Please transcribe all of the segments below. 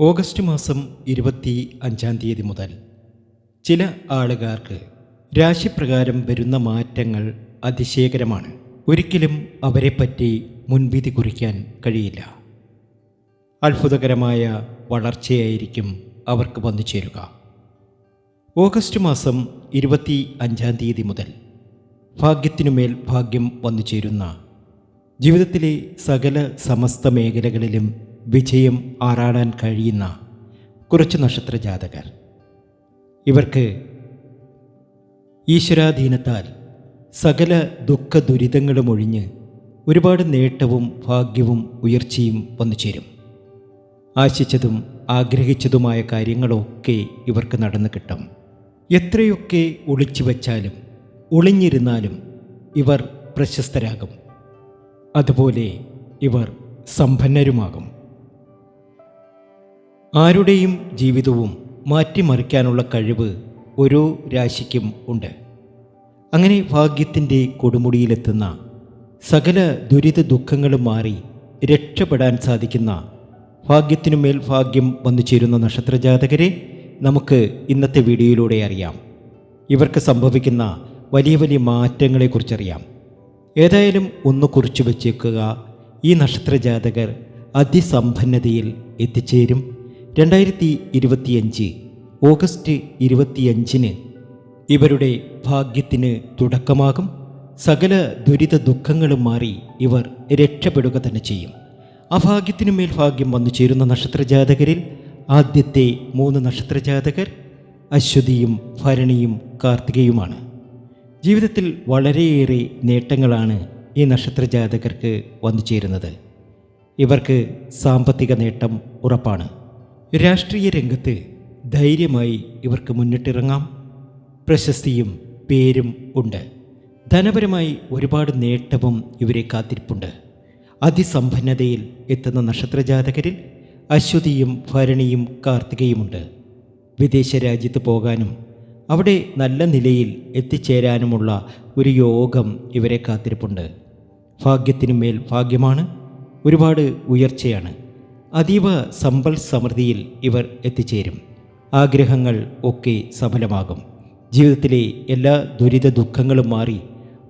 August മാസം ഇരുപത്തി അഞ്ചാം തീയതി മുതൽ ചില ആളുകാർക്ക് രാശിപ്രകാരം വരുന്ന മാറ്റങ്ങൾ അതിശയകരമാണ്. ഒരിക്കലും അവരെപ്പറ്റി മുൻവിധി കുറിക്കാൻ കഴിയില്ല. അത്ഭുതകരമായ വളർച്ചയായിരിക്കും അവർക്ക് വന്നു ചേരുക. ഓഗസ്റ്റ് മാസം ഇരുപത്തി അഞ്ചാം തീയതി മുതൽ ഭാഗ്യത്തിനുമേൽ ഭാഗ്യം വന്നു ചേരുന്ന ജീവിതത്തിലെ സകല സമസ്ത മേഖലകളിലും വിജയം ആറാടാൻ കഴിയുന്ന കുറച്ച് നക്ഷത്ര ജാതകർ. ഇവർക്ക് ഈശ്വരാധീനത്താൽ സകല ദുഃഖ ദുരിതങ്ങളും ഒഴിഞ്ഞ് ഒരുപാട് നേട്ടവും ഭാഗ്യവും ഉയർച്ചയും വന്നു ചേരും. ആശിച്ചതും ആഗ്രഹിച്ചതുമായ കാര്യങ്ങളൊക്കെ ഇവർക്ക് നടന്നു കിട്ടും. എത്രയൊക്കെ ഒളിച്ചു വച്ചാലും ഒളിഞ്ഞിരുന്നാലും ഇവർ പ്രശസ്തരാകും. അതുപോലെ ഇവർ സമ്പന്നരുമാകും. ആരുടെയും ജീവിതവും മാറ്റിമറിക്കാനുള്ള കഴിവ് ഓരോ രാശിക്കും ഉണ്ട്. അങ്ങനെ ഭാഗ്യത്തിന്റെ കൊടുമുടിയിലെത്തുന്ന സകല ദുരിത ദുഃഖങ്ങളും മാറി രക്ഷപ്പെടാൻ സാധിക്കുന്ന ഭാഗ്യത്തിനുമേൽ ഭാഗ്യം വന്നു ചേരുന്ന നക്ഷത്രജാതകരെ നമുക്ക് ഇന്നത്തെ വീഡിയോയിലൂടെ അറിയാം. ഇവർക്ക് സംഭവിക്കുന്ന വലിയ വലിയ മാറ്റങ്ങളെക്കുറിച്ചറിയാം. ഏതായാലും ഒന്ന് കുറിച്ചു വച്ചേക്കുക. ഈ നക്ഷത്രജാതകർ അതിസമ്പന്നതയിൽ എത്തിച്ചേരും. രണ്ടായിരത്തി ഇരുപത്തിയഞ്ച് ഓഗസ്റ്റ് ഇരുപത്തിയഞ്ചിന് ഇവരുടെ ഭാഗ്യത്തിന് തുടക്കമാകും. സകല ദുരിത ദുഃഖങ്ങളും മാറി ഇവർ രക്ഷപ്പെടുക തന്നെ ചെയ്യും. അഭാഗ്യത്തിനു മേൽ ഭാഗ്യം വന്നു ചേരുന്ന നക്ഷത്രജാതകരിൽ ആദ്യത്തെ മൂന്ന് നക്ഷത്രജാതകർ അശ്വതിയും ഭരണിയും കാർത്തികയുമാണ്. ജീവിതത്തിൽ വളരെയേറെ നേട്ടങ്ങളാണ് ഈ നക്ഷത്രജാതകർക്ക് വന്നു ചേരുന്നത്. ഇവർക്ക് സാമ്പത്തിക നേട്ടം ഉറപ്പാണ്. രാഷ്ട്രീയ രംഗത്ത് ധൈര്യമായി ഇവർക്ക് മുന്നിട്ടിറങ്ങാം. പ്രശസ്തിയും പേരും ഉണ്ട്. ധനപരമായി ഒരുപാട് നേട്ടവും ഇവരെ കാത്തിരിപ്പുണ്ട്. അതിസമ്പന്നതയിൽ എത്തുന്ന നക്ഷത്രജാതകരിൽ അശ്വതിയും ഭരണിയും കാർത്തികയുമുണ്ട്. വിദേശ രാജ്യത്ത് പോകാനും അവിടെ നല്ല നിലയിൽ എത്തിച്ചേരാനുമുള്ള ഒരു യോഗം ഇവരെ കാത്തിരിപ്പുണ്ട്. ഭാഗ്യത്തിനുമേൽ ഭാഗ്യമാണ്. ഒരുപാട് ഉയർച്ചയാണ്. അതീവ സമ്പൽ സമൃദ്ധിയിൽ ഇവർ എത്തിച്ചേരും. ആഗ്രഹങ്ങൾ ഒക്കെ സഫലമാകും. ജീവിതത്തിലെ എല്ലാ ദുരിത ദുഃഖങ്ങളും മാറി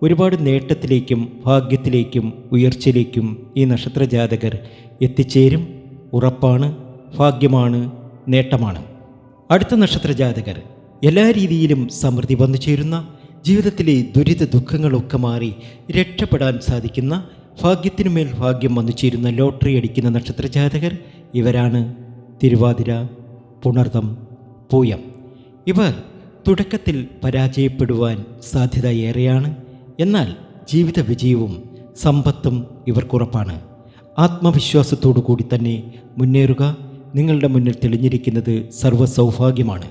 ഒരുപാട് നേട്ടത്തിലേക്കും ഭാഗ്യത്തിലേക്കും ഉയർച്ചയിലേക്കും ഈ നക്ഷത്രജാതകർ എത്തിച്ചേരും. ഉറപ്പാണ് ഭാഗ്യമാണ് നേട്ടമാണ്. അടുത്ത നക്ഷത്രജാതകർ എല്ലാ രീതിയിലും സമൃദ്ധി വന്നു ചേരുന്ന ജീവിതത്തിലെ ദുരിത ദുഃഖങ്ങളൊക്കെ മാറി രക്ഷപ്പെടാൻ സാധിക്കുന്ന ഭാഗ്യത്തിനുമേൽ ഭാഗ്യം വന്നു ചേരുന്ന ലോട്ടറി അടിക്കുന്ന നക്ഷത്ര നക്ഷത്രജാതകർ ഇവരാണ് തിരുവാതിര പുണർതം പൂയം. ഇവർ തുടക്കത്തിൽ പരാജയപ്പെടുവാൻ സാധ്യത ഏറെയാണ് എന്നാൽ ജീവിത വിജയവും സമ്പത്തും ഇവർക്കുറപ്പാണ് ആത്മവിശ്വാസത്തോടു കൂടി തന്നെ മുന്നേറുക നിങ്ങളുടെ മുന്നിൽ തെളിഞ്ഞിരിക്കുന്നത് സർവ സൗഭാഗ്യമാണ്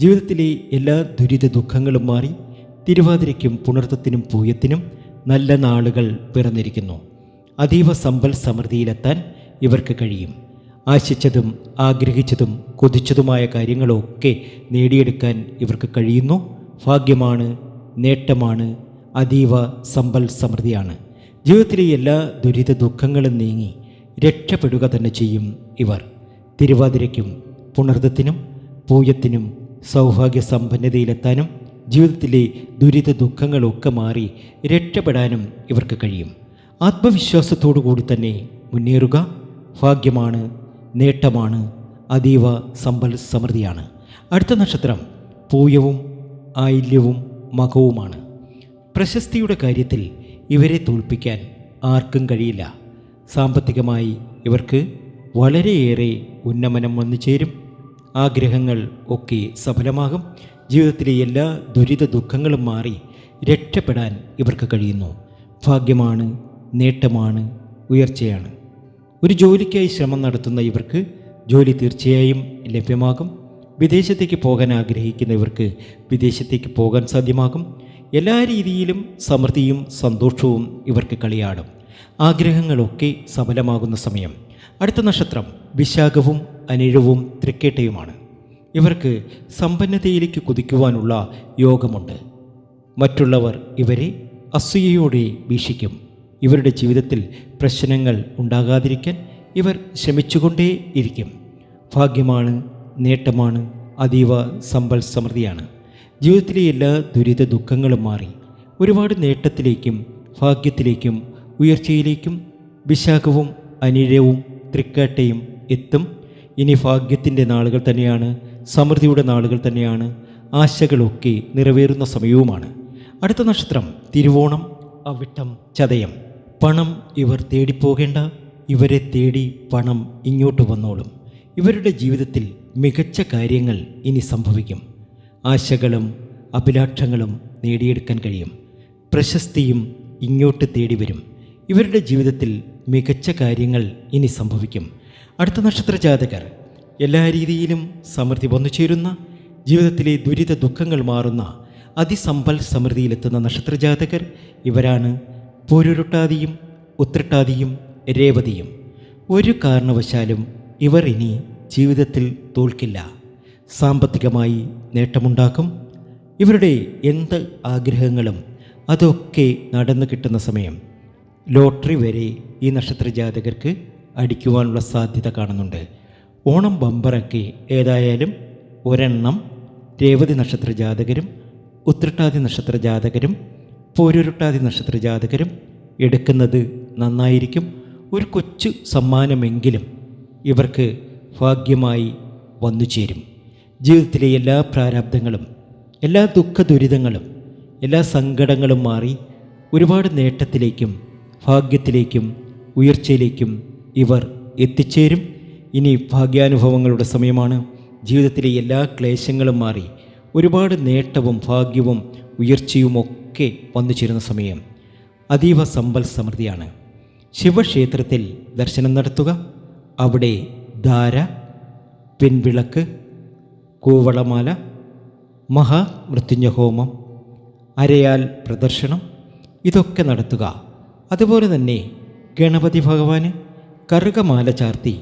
ജീവിതത്തിലെ എല്ലാ ദുരിത ദുഃഖങ്ങളും മാറി തിരുവാതിരയ്ക്കും പുണർത്തത്തിനും പൂയത്തിനും നല്ല നാളുകൾ പിറന്നിരിക്കുന്നു. അതീവ സമ്പൽ സമൃദ്ധിയിലെത്താൻ ഇവർക്ക് കഴിയും. ആശിച്ചതും ആഗ്രഹിച്ചതും കൊതിച്ചതുമായ കാര്യങ്ങളൊക്കെ നേടിയെടുക്കാൻ ഇവർക്ക് കഴിയുന്നു. ഭാഗ്യമാണ് നേട്ടമാണ് അതീവ സമ്പൽ സമൃദ്ധിയാണ്. ജീവിതത്തിലെ എല്ലാ ദുരിത ദുഃഖങ്ങളും നീങ്ങി രക്ഷപ്പെടുക തന്നെ ചെയ്യും ഇവർ. തിരുവാതിരയ്ക്കും പുണർദത്തിനും പൂയത്തിനും സൗഭാഗ്യ സമ്പന്നതയിലെത്താനും ജീവിതത്തിലെ ദുരിത ദുഃഖങ്ങളൊക്കെ മാറി രക്ഷപ്പെടാനും ഇവർക്ക് കഴിയും. ആത്മവിശ്വാസത്തോടു കൂടി തന്നെ മുന്നേറുക ഭാഗ്യമാണ് നേട്ടമാണ് അതീവ സമ്പൽ സമൃദ്ധിയാണ്. അടുത്ത നക്ഷത്രം പൂയവും ആയില്യവും മകവുമാണ്. പ്രശസ്തിയുടെ കാര്യത്തിൽ ഇവരെ തോൽപ്പിക്കാൻ ആർക്കും കഴിയില്ല. സാമ്പത്തികമായി ഇവർക്ക് വളരെയേറെ ഉന്നമനം വന്നു ചേരും. ആഗ്രഹങ്ങൾ ഒക്കെ സഫലമാകും. ജീവിതത്തിലെ എല്ലാ ദുരിത ദുഃഖങ്ങളും മാറി രക്ഷപ്പെടാൻ ഇവർക്ക് കഴിയുന്നു. ഭാഗ്യമാണ് നേട്ടമാണ് ഉയർച്ചയാണ്. ഒരു ജോലിക്കായി ശ്രമം നടത്തുന്ന ഇവർക്ക് ജോലി തീർച്ചയായും ലഭ്യമാകും. വിദേശത്തേക്ക് പോകാൻ ആഗ്രഹിക്കുന്ന ഇവർക്ക് വിദേശത്തേക്ക് പോകാൻ സാധ്യമാകും. എല്ലാ രീതിയിലും സമൃദ്ധിയും സന്തോഷവും ഇവർക്ക് കളിയാടും. ആഗ്രഹങ്ങളൊക്കെ സഫലമാകുന്ന സമയം. അടുത്ത നക്ഷത്രം വിശാഖവും അനിഴവും തൃക്കേട്ടയുമാണ്. ഇവർക്ക് സമ്പന്നതയിലേക്ക് കുതിക്കുവാനുള്ള യോഗമുണ്ട്. മറ്റുള്ളവർ ഇവരെ അസൂയയോടെ വീക്ഷിക്കും. ഇവരുടെ ജീവിതത്തിൽ പ്രശ്നങ്ങൾ ഉണ്ടാകാതിരിക്കാൻ ഇവർ ശ്രമിച്ചുകൊണ്ടേ ഇരിക്കും. ഭാഗ്യമാണ് നേട്ടമാണ് അതീവ സമ്പൽ സമൃദ്ധിയാണ്. ജീവിതത്തിലെ എല്ലാ ദുരിത ദുഃഖങ്ങളും മാറി. ഒരുപാട് നേട്ടത്തിലേക്കും ഭാഗ്യത്തിലേക്കും ഉയർച്ചയിലേക്കും വിശാഖവും അനിഴവും തൃക്കാട്ടയും എത്തും. ഇനി ഭാഗ്യത്തിന്റെ നാളുകൾ തന്നെയാണ് സമൃദ്ധിയുടെ നാളുകൾ തന്നെയാണ് ആശകളൊക്കെ നിറവേറുന്ന സമയവുമാണ്. അടുത്ത നക്ഷത്രം തിരുവോണം അവിട്ടം ചതയം. പണം ഇവർ തേടിപ്പോകേണ്ട ഇവരെ തേടി പണം ഇങ്ങോട്ട് വന്നോളും. ഇവരുടെ ജീവിതത്തിൽ മികച്ച കാര്യങ്ങൾ ഇനി സംഭവിക്കും. ആശകളും അഭിലാഷങ്ങളും നേടിയെടുക്കാൻ കഴിയും. പ്രശസ്തിയും ഇങ്ങോട്ട് തേടി വരും ഇവരുടെ ജീവിതത്തിൽ മികച്ച കാര്യങ്ങൾ ഇനി സംഭവിക്കും. അടുത്ത നക്ഷത്ര ജാതകർ എല്ലാ രീതിയിലും സമൃദ്ധി വന്നു ചേരുന്ന ജീവിതത്തിലെ ദുരിത ദുഃഖങ്ങൾ മാറുന്ന അതിസമ്പൽ സമൃദ്ധിയിലെത്തുന്ന നക്ഷത്രജാതകർ ഇവരാണ്. പൂരുരുട്ടാതിയും ഉത്രട്ടാതിയും രേവതിയും. ഒരു കാരണവശാലും ഇവർ ഇനി ജീവിതത്തിൽ തോൽക്കില്ല. സാമ്പത്തികമായി നേട്ടമുണ്ടാക്കും. ഇവരുടെ എന്ത് ആഗ്രഹങ്ങളും അതൊക്കെ നടന്നു കിട്ടുന്ന സമയം ലോട്ടറി വരെ ഈ നക്ഷത്ര ജാതകർക്ക് അടിക്കുവാനുള്ള സാധ്യത കാണുന്നുണ്ട്. ഓണം ബമ്പറൊക്കെ ഏതായാലും ഒരെണ്ണം രേവതി നക്ഷത്ര ജാതകരും ഉത്രട്ടാതി നക്ഷത്ര ജാതകരും പോരുരുട്ടാതി നക്ഷത്ര ജാതകരും എടുക്കുന്നത് നന്നായിരിക്കും. ഒരു കൊച്ചു സമ്മാനമെങ്കിലും ഇവർക്ക് ഭാഗ്യമായി വന്നു ചേരും. ജീവിതത്തിലെ എല്ലാ പ്രാരാബ്ദങ്ങളും എല്ലാ ദുഃഖ ദുരിതങ്ങളും എല്ലാ സങ്കടങ്ങളും മാറി ഒരുപാട് നേട്ടത്തിലേക്കും ഭാഗ്യത്തിലേക്കും ഉയർച്ചയിലേക്കും ഇവർ എത്തിച്ചേരും. ഇനി ഭാഗ്യാനുഭവങ്ങളുടെ സമയമാണ്. ജീവിതത്തിലെ എല്ലാ ക്ലേശങ്ങളും മാറി. ഒരുപാട് നേട്ടവും ഭാഗ്യവും ഉയർച്ചയുമൊക്കെ വന്നു ചേരുന്ന സമയം. അതീവ സമ്പൽ സമൃദ്ധിയാണ്. ശിവക്ഷേത്രത്തിൽ ദർശനം നടത്തുക. അവിടെ ധാര പിൻവിളക്ക് കൂവളമാല മഹാമൃത്യുഞ്ജഹോമം അരയാൽ പ്രദർശനം ഇതൊക്കെ നടത്തുക. അതുപോലെ തന്നെ ഗണപതി ഭഗവാന് കറുകമാല ചാർത്തി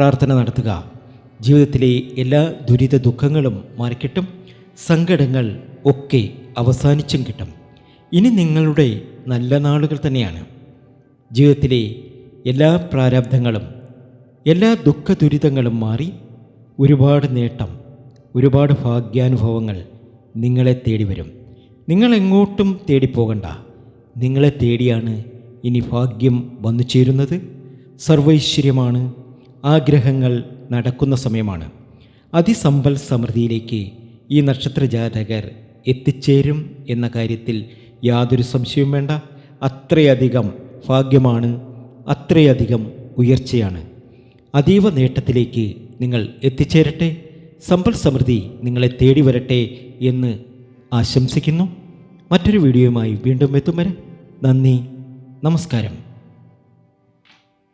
പ്രാർത്ഥന നടത്തുക. ജീവിതത്തിലെ എല്ലാ ദുരിത ദുഃഖങ്ങളും മാറിക്കിട്ടും. സങ്കടങ്ങൾ ഒക്കെ അവസാനിച്ചും കിട്ടും. ഇനി നിങ്ങളുടെ നല്ല നാളുകൾ തന്നെയാണ്. ജീവിതത്തിലെ എല്ലാ പ്രാരാബ്ധങ്ങളും എല്ലാ ദുഃഖ ദുരിതങ്ങളും മാറി ഒരുപാട് നേട്ടം ഒരുപാട് ഭാഗ്യാനുഭവങ്ങൾ നിങ്ങളെ തേടി വരും. നിങ്ങൾ എങ്ങോട്ടും തേടിപ്പോകണ്ട നിങ്ങളെ തേടിയാണ് ഇനി ഭാഗ്യം വന്നു ചേരുന്നത്. സർവൈശ്വര്യമാണ് ആഗ്രഹങ്ങൾ നടക്കുന്ന സമയമാണ്. അതിസമ്പൽ സമൃദ്ധിയിലേക്ക് ഈ നക്ഷത്ര ജാതകർ എത്തിച്ചേരും എന്ന കാര്യത്തിൽ യാതൊരു സംശയവും വേണ്ട. അത്രയധികം ഭാഗ്യമാണ് അത്രയധികം ഉയർച്ചയാണ്. അതീവ നേട്ടത്തിലേക്ക് നിങ്ങൾ എത്തിച്ചേരട്ടെ സമ്പൽ സമൃദ്ധി നിങ്ങളെ തേടി വരട്ടെ എന്ന് ആശംസിക്കുന്നു. മറ്റൊരു വീഡിയോയുമായി വീണ്ടും എത്തും വരെ നന്ദി നമസ്കാരം.